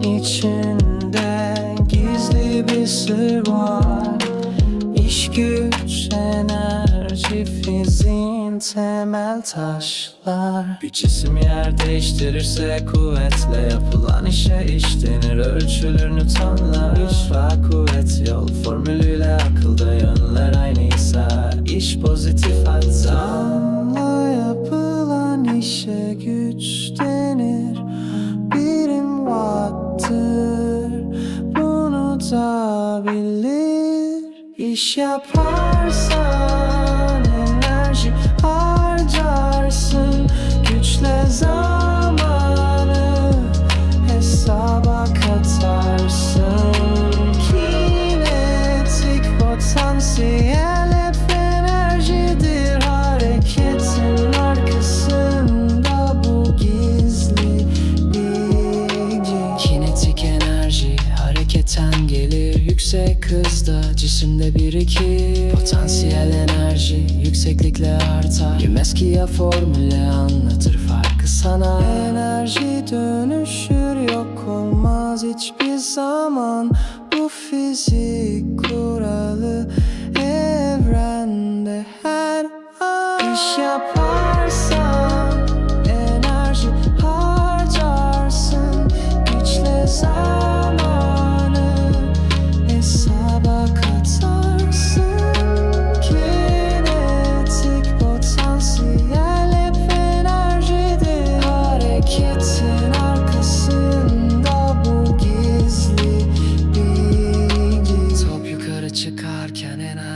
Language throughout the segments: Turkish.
içinde gizli bir sır var. İş güç enerji fiziğin temel taşlar. Bir cisim yer değiştirirse kuvvetle yapılan işe iş denir Ölçülür newtonlar Güç ve kuvvet yol formülüyle akılda da bilir İş yaparsan Yüksek hızda cisimde birikir. Potansiyel enerji yükseklikle artar. Yemeski ya formüle anlatır farkı sana? Enerji dönüşür yok olmaz hiçbir zaman. Bu fizik kuralı evrende her an. İş yaparsan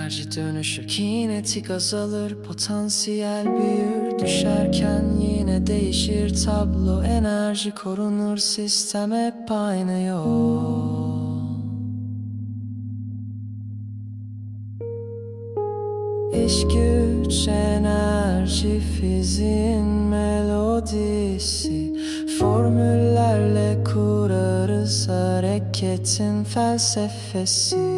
enerji dönüşür. Kinetik azalır potansiyel büyür. Düşerken yine değişir tablo. Enerji korunur sistem hep aynı yol. İş güç enerji fiziğin melodisi. Formüllerle kurarız hareketin felsefesi